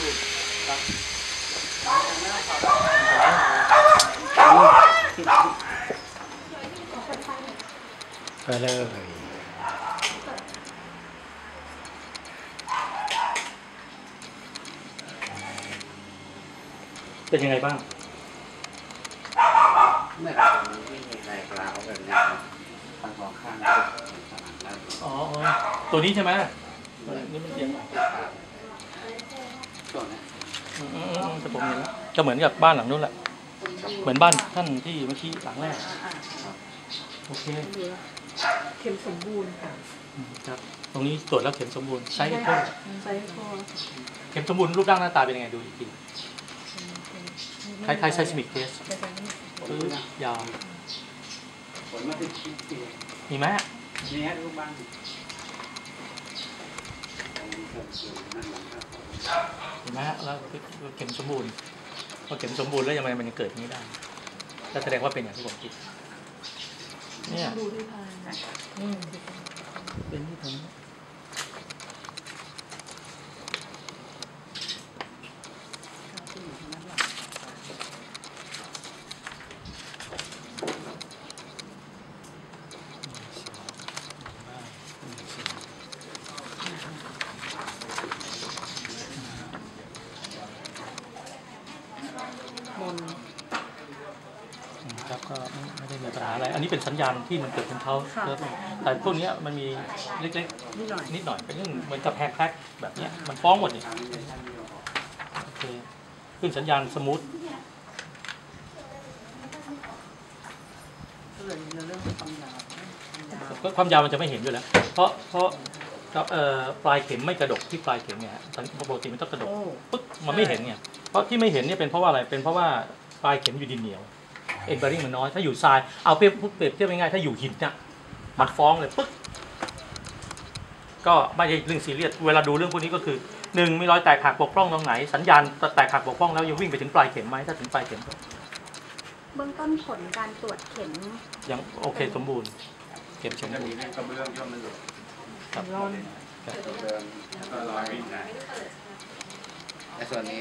ไปเลยเป็นยังไงบ้าง ไม่ไม่มีอะไรกล้าวแบบนี้ทางสองข้างอ๋อ ตัวนี้ใช่ไหมตัวนี้มันเอียง แต่ผมเห็นแล้วก็เหมือนกับบ้านหลังนู้นแหละ เหมือนบ้านท่านที่เมื่อกี้หลังแรกโอเคเข็มสมบูรณ์ค่ะครับ ตรงนี้ตรวจแล้วเข็มสมบูรณ์ไซส์เท่าไหร่ไซส์พอเข็มสมบูรณ์รูปร่างหน้าตาเป็นยังไงดูอีกทีคล้ายๆไซสมิกเทสปื้อยาวมีไหมนี่ฮะรูปบ้าง ตรงนี้ก็คือนั่นแหละครับเห็นไหมฮะแล้วเข็มสมบูรณ์พอเข็มสมบูรณ์แล้วยังไงมันยังเกิดอย่างนี้ได้ก็แสดงว่าเป็นอย่างที่ผมคิดเนี่ย ดูที่ทางอืมเป็นที่ผม ก็ไม่ไม่ได้มีปัญหาอะไร อันนี้เป็นสัญญาณที่มันเกิดเป็นเท้าเริ่มแต่พวกเนี้ยมันมีเล็กนิดหน่อยๆนิดหน่อยเป็นเรื่องเหมือนกับแฮกแพ็กแบบเนี้ยมันฟ้องหมดนี่โอเคขึ้นสัญญาณสมูทก็เลยในเรื่องของความยาวความยาวก็ความยาวมันจะไม่เห็นอยู่แล้ว เพราะเพราะครับเอ่อปลายเข็มไม่กระดกที่ปลายเข็มเนี่ยปกติมันต้องกระดกโอ้ปึ๊กมันไม่เห็นไงเพราะที่ไม่เห็นเนี่ยเป็นเพราะว่าอะไรเป็นเพราะว่าปลายเข็มอยู่ดินเหนียว เอ็นเบอริงมันน้อย ถ้าอยู่ทรายเอาเปรียบเปรียบเทียบง่ายๆถ้าอยู่หินเนี่ยมันฟ้องเลยปึ๊กก็ไม่ใช่เรื่องซีเรียสเวลาดูเรื่องพวกนี้ก็คือหนึ่งมีรอยแตกหักบกพร่องตรงไหน สัญญาณแตกหักบกพร่องแล้วยังวิ่งไปถึงปลายเข็มไหมถ้าถึงปลายเข็มก็เบื้องต้นผลการตรวจเข็มยังโอเคสมบูรณ์ เข็มสมจะบูมีรณ์เรื่องกระเบื้องย่อมมันหลุดครับร่อนกระเบื้องแล้วก็รอยวิ่งได้แต่ส่วนนี้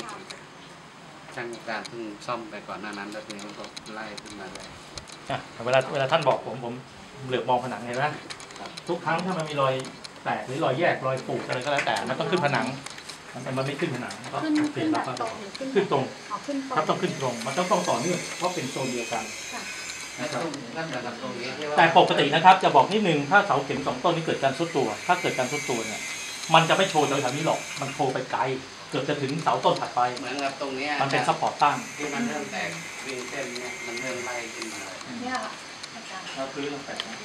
ช่างการเพิ่งซ่อมไปก่อนหน้านั้นแล้วทีนี้มันก็ไล่ขึ้นมาเลยอะเวลาเวลาท่านบอกผมผมเหลือบมองผนังเห็นไหมทุกครั้งถ้ามันมีรอยแตกหรือรอยแยกรอยปูดอะไรก็แล้วแต่มันต้องขึ้นผนัง มันมันไม่ขึ้นผนังก็ขึ้นโอเคขึ้นแบแล้วบก็ตรงหรือขึ้นขึ้นตรงออกขึ้นตรงครับต้องขึ้นตรง มันต้องต้องต่อเนื่องเพราะเป็นโซนเดียวกันแล้วตรงนั่นแหละครับตรงนี้ที่ว่าแต่ปกตินะครับจะบอกนิดนึงถ้าเสาเข็มสองต้นนี้เกิดการซุดตัว ถ้าเกิดการซุดตัวเนี่ย มันจะไม่โชว์แถวๆนี้หรอก มันโชว์ไปไกล เกือบจะถึงเสาต้นถัดไป เหมือนกับตรงเนี้ยมันเป็นซัพพอร์ตตั้งที่มันเริ่มแตกวิ่งเส้นเนี้ยมันเริ่มไล่ขึ้นมาเลยเนี่ยค่ะอาจารย์แล้วพื้นลงแตกนะ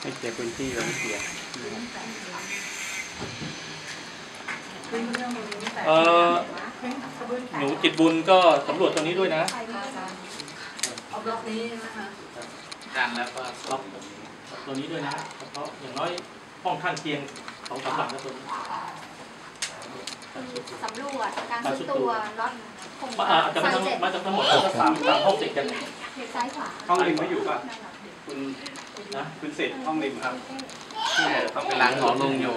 ไม่เสียพื้นที่แล้วไม่เสียขึ้นเรื่องตรงนี้แต่เออหนูจิตบุญก็สำรวจตรงนี้ด้วยนะเอาบล็อกนี้นะคะดันแล้วก็ล็อกตัวนี้ด้วยนะเพราะอย่างน้อยห้องข้างเคียง สองสามหลังนะตัวนี้สำรวจการซุดตัวล็อตคงมันอาจจะไม่ทั้งเจ็ดมันจะทั้งหมดก็สามสามห้องติดกันซ้ายขวาห้องริมไม่อยู่ป่ะคุณนะคุณเสร็จห้องริมครับที่เขาไปล้างหมอลงอยู่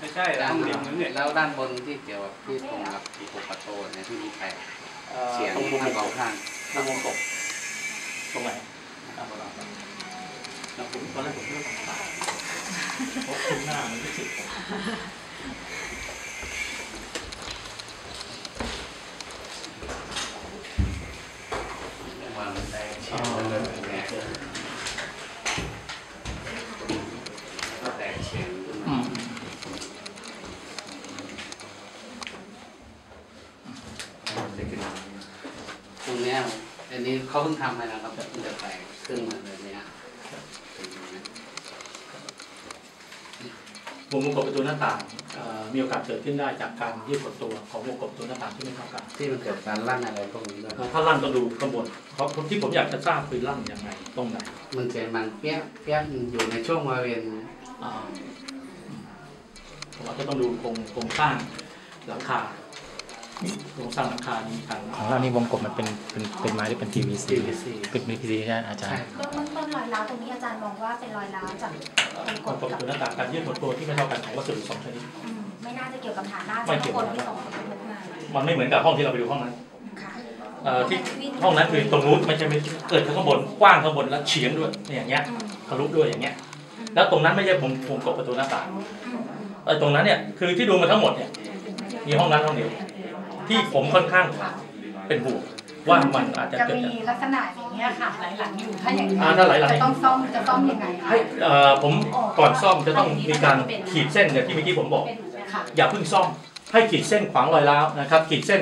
ไม่ใช่ด้านห้องริมนั่นเนี่ยแล้วด้านบนที่เกี่ยวกับที่ตรงกับที่ปกประตูเนี่ยที่มีแตกอ่อเสียงตรงวงทางกสบองข้างตรงวงกบตรงไหนอะแล้วผมตอนแรกผมเลือกของขา เพราะคุณหน้ามันไม่สิบผมวางแตกเฉียงเลยเนี่ยก็แตกเฉียงขึ้นอืมามตรงเนี้ยอันนี้เขาเพิ่งทำไปนะครับเพิ่งจะแตกขึ้นมาเลยเนี้ยเป็นอย่างนี้ วงกบประตูหน้าต่างเอ่อมีโอกาสเกิดขึ้นได้จากการยืดหดตัวของวงกบประตูหน้าต่างที่ไม่เท่ากันที่มันเกิดการลั่นอะไรพวกนี้ด้วยเอ่อถ้าลั่นต้องดูข้างบนเพราะที่ผมอยากจะทราบคือลั่นยังไงตรงไหนมันเสียงมันเปี้ยเปี้ยอยู่ในช่วงบริเวณอ่าผมอาจจะต้องดูโครงโครงสร้างหลังคา โครงสร้างหลังคานี้ทางของเรานี่วงกบมันเป็นเป็นเป็นไม้หรือเป็น PVC PVC เป็น PVC ใช่ไหมอาจารใช่ย์ครับเบื้องต้นรอยร้าวตรงนี้อาจารย์มองว่าเป็นรอยร้าวจากวงกวงบกบปกัระบตูหน้าต่างการยืดหดตัวที่ไม่เท่ากันของวัสดุสองชนิดอืมไม่น่าจะเกี่ยวกับฐานหน้าไม่จากเกี่ยวคนที่ส่งผลกระทบมามันไม่เหมือนกับห้องที่เราไปดูห้องนั้นค่ะเอ่อที่ห้องนั้นคือตรงนู้นไม่ใช่ไม่เกิดข้างบนกว้างข้างบนแล้วเฉียงด้วยเนี่ยอย่างเงี้ยทะลุด้วยอย่างเงี้ย แล้วตรงนั้นไม่ใช่ผมผมกดประตูหน้าต่างไอ้ตรงนั้นเนี่ยคือที่ดูมาทั้งหมดเนี่ยมีห้องนั้นห้องเดียว ที่ผมค่อนข้างเป็นห่วงว่ามันอาจจะจะเกิดมีจากลักษณะอย่างเงี้ยค่ะหลายหลังอยู่ถ้าอย่างนี้อ่าถ้าหลายหลัง จะต้องซ่อมจะซ่อมยังไงคะให้เอ่อผมก่อนซ่อมจะต้องมีการขีดเส้นอย่างที่เมื่อกี้ผมบอกค่ะอย่าเพิ่งซ่อมให้ขีดเส้นขวางรอยร้าวนะครับ ขีดเส้น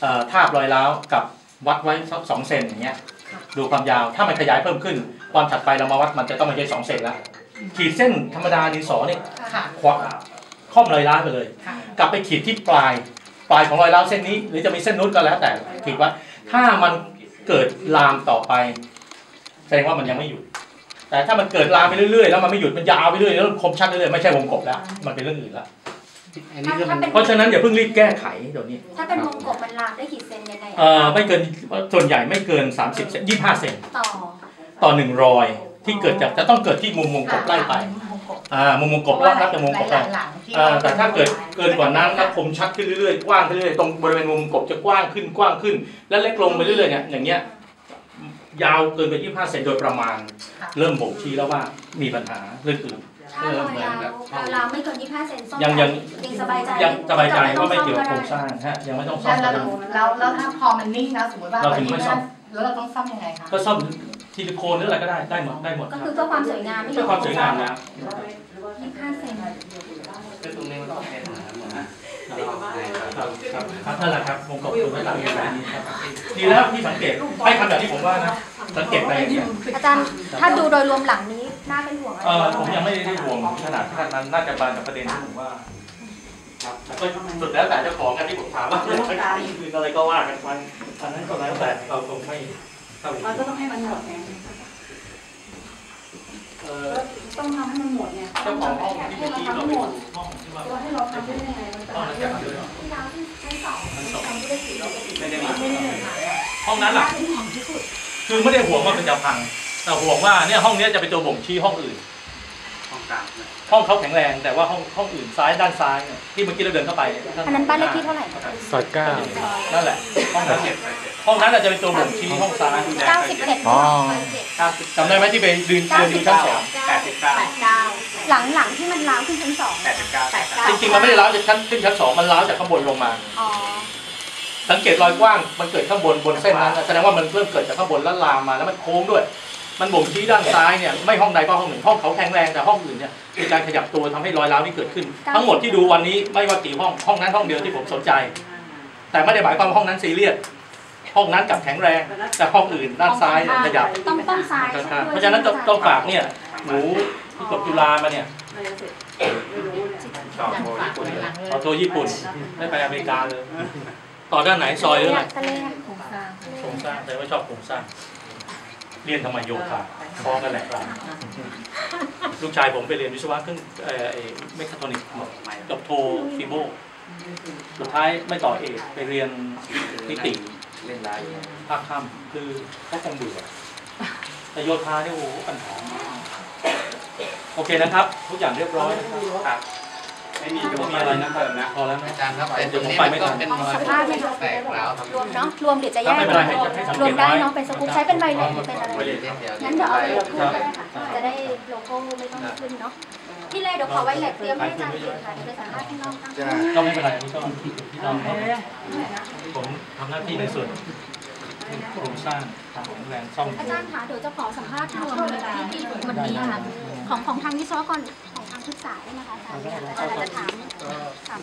เอ่อทาบรอยร้าวกับวัดไว้สักสองเซนอย่างเงี้ยดูความยาวถ้ามันขยายเพิ่มขึ้นวันถัดไปเรามาวัดมันจะต้องไม่ใช่สองเซนแล้วขีดเส้นธรรมดาดินสอเนี่ยค่ะ ขวาค่อมรอยร้าวไปเลย ค่ะกลับไปขีดที่ปลาย ปลายของรอยร้าวเส้นนี้ หรือจะมีเส้นนู้นก็แล้วแต่ขีดว่า ถ้ามันเกิดลามต่อไป แสดงว่ามันยังไม่หยุด แต่ถ้ามันเกิดลามไปเรื่อยๆ แล้วมันไม่หยุดมันยาวไปเรื่อยๆแล้วคมชัดเรื่อยๆไม่ใช่วงกบแล้ว มันเป็นเรื่องอื่นแล้วอันนี้คือมันเพราะฉะนั้นอย่าเพิ่งรีบแก้ไขเดี๋ยวนี้ ถ้าเป็นวงกบมันลามได้กี่เซนยังไงเอ่อไม่เกินส่วนใหญ่ไม่เกิน 30เซน25 เซนต่อต่อหนึ่งรอยที่เกิดจากจะต้องเกิดที่มุมวงกบไล่ไป อ่ามุมวงกบรอบรับจากมุมวงกบหไปลายๆหลังที่เอ่อแต่ถ้าเกิดเกินกว่านั้นแล้วคมชัดขึ้นเรื่อยๆกว้างขึ้นเรื่อยๆตรงบริเวณมุมกบจะกว้างขึ้นกว้างขึ้น แล้วเล็กลงไปเรื่อยๆเนี่ยอย่างเงี้ยยาวเกินไป 25 เซนโดยประมาณ เริ่มบ่งชี้แล้วว่ามีปัญหาเรื่องอื่นถ้ารอยร้าวรอยร้าวไม่เกิน25เซนซ่อมยังยังยังสบายใจยังสบายใจว่าไม่เกี่ยวกับโครงสร้างฮะยังไม่ต้องซ่อแล้มวแล้วแล้วแล้วถ้าพอมันนิ่งแล้วสมมติว่าเราถึงไม่ซ่อมแล้วเราต้องซ่อมยังไงคะก็ซ่อม ซิลิโคนหรืออะไรก็ได้ได้หมดได้หมดคก็รับคือเพื่อความสวยงามไม่เพื่อความสวยงามนะ25เซนคือตรงนี้มันก็เป็นเหมือนหมดนะครับครับครับนั่นแหละครับวงกบคือไม่ต่างกันแบบนี้ครับดีแล้วที่สังเกตให้ทำแบบที่ผมว่านะสังเกตไปอย่างเงี้ยอาจารย์ถ้าดูโดยรวมหลังนี้น่าเป็นห่วงอะไรเออผมยังไม่ได้ห่วงขนาดขนาดนั้นน่าจะมาจากประเด็นที่ผมว่าครับแต่ก็สุดแล้วแต่เจ้าของกันที่ผมถามว่าจะใช้คืนอะไรก็ว่ากันไปอันนั้นก็แล้วแต่เราคงไม่เข้า มันก็ต้องให้มันหมดไงเออต้องทำให้มันหมดไงเจ้าของห้องที่ให้เมื่อเรากี้ทำเราให้ไปหมดห้องที่ว่าเราให้เราทำได้ยังไงมันจะห้องนั้นจะมาด้วยที่ร้าวที่ชั้นสองชั้นสองที่ได้สีเราก็สีไม่ได้มาไม่ได้เลยค่ะห้องนั้นล่ะเป็นห่วงที่สุดคือไม่ได้ห่วงว่ามันจะพัง แต่ห่วงว่าเนี่ยห้องเนี้ยจะเป็นตัวบ่งชี้ห้องอื่น ห้องกลางเนี่ยห้องเขาแข็งแรงแต่ว่าห้องห้องอื่นซ้ายด้านซ้ายเนี่ยที่เมื่อกี้เราเดินเข้าไปอันนั้นบ้านเลขที่เท่าไหร่ซอยเก้านั่นแหละห้องนั้นเก็บไปเก็บ ห้องนั้นอาจจะเป็นตัวบ่งชี้ห้องซ้าย91อ๋อ จำได้ไหมที่ไปดืนเดินดูชั้นสองแปดสิบเก้า89หลังหลังที่มันร้าวขึ้นชั้นสองแปดสิบเก้าจริงๆมันไม่ได้ร้าวจากชั้นขึ้นชั้นสองมันร้าวจากข้างบนลงมา อ๋อสังเกตรอยกว้างมันเกิดข้างบนบนเส้นนั้นแสดงว่ามันเริ่มเกิดจากข้างบนแล้วลามมาแล้วมันโค้งด้วย มันบ่งชี้ด้านซ้ายเนี่ยไม่ห้องใดก็ห้องหนึ่งห้องเขาแข็งแรงแต่ห้องอื่นเนี่ยมีการขยับตัวทำให้รอยร้าวนี่เกิดขึ้น ทั้งหมดที่ดูวันนี้ไม่ว่ากี่ห้องห้องนั้นห้องเดียวที่ผมสนใจ แต่ไม่ได้หมายความว่าห้องนั้นซีเรียส ห้องนั้นกลับแข็งแรง แต่ห้องอื่นด้านซ้ายเนี่ยขยับต้องต้องซ้ายข้างๆเพราะฉะนั้นต้องต้องฝากเนี่ยหนูที่จบจุฬามาเนี่ยชอบโอ้ยคนนี้เอาตัวญี่ปุ่นไม่ไปอเมริกาเลยต่อด้านไหนซอยหรืออะไรทะเลโครงสร้างโครงสร้างแต่ว่าชอบโครงสร้างเรียนทำไมโยคะฟ้องกันแหละครับลูกชายผมไปเรียนวิศวะเครื่องเอ่อไอ้เมคาทรอนิกส์จบโทฟิโบสุดท้ายไม่ต่อเอกไปเรียนนิติ เล่นไลน์ภาคค่ำคือเขาคงเบื่อแต่โยธาเนี่ยโอ้โหปัญหามากโอเคนะครับ ทุกอย่างเรียบร้อยนะครับครับไม่มีไม่ก็มีมีอะอะไรไรนะนะคครัรับบนะพอแล้วนะอาจารย์ครับไอ้ตรงนี้มันก็เป็นรอยสัมภาษณ์ไหมคะแตกแล้วทำรวมเนาะรวมเดี๋ยวจะแยถ้ากไม่เป็นไรให้ให้สังรเกวมตได้ไว้เนาะเป็นสกู๊ปใช้เป็นใบเล็กหรือเป็นอะไรเดี๋ยวเดี๋ยวงั้นเดี๋ยวเอาไปลงรูปก็ได้ค่ะจะได้โลโก้ไม่ต้องขึ้นเนาะ พี่เล่เดี๋ยวขอไว้แหลกเตรียมให้อาจารย์เองค่ะเดี๋ยวไปสัมภาษณ์ข้างนอกกันก็ไม่เป็นไรอันนี้ก็พี่น้องเขาผมทำหน้าที่ในส่วนโครงสร้างความแข็งแรงซ่อมอาจารย์คะเดี๋ยวจะขอสัมภาษณ์รวมเลยค่ะที่วันนี้ค่ะของของทางวิศวกรของทางศึกษาด้วยนะคะอาจารย์เนี่ยอาจารย์จะถามถาม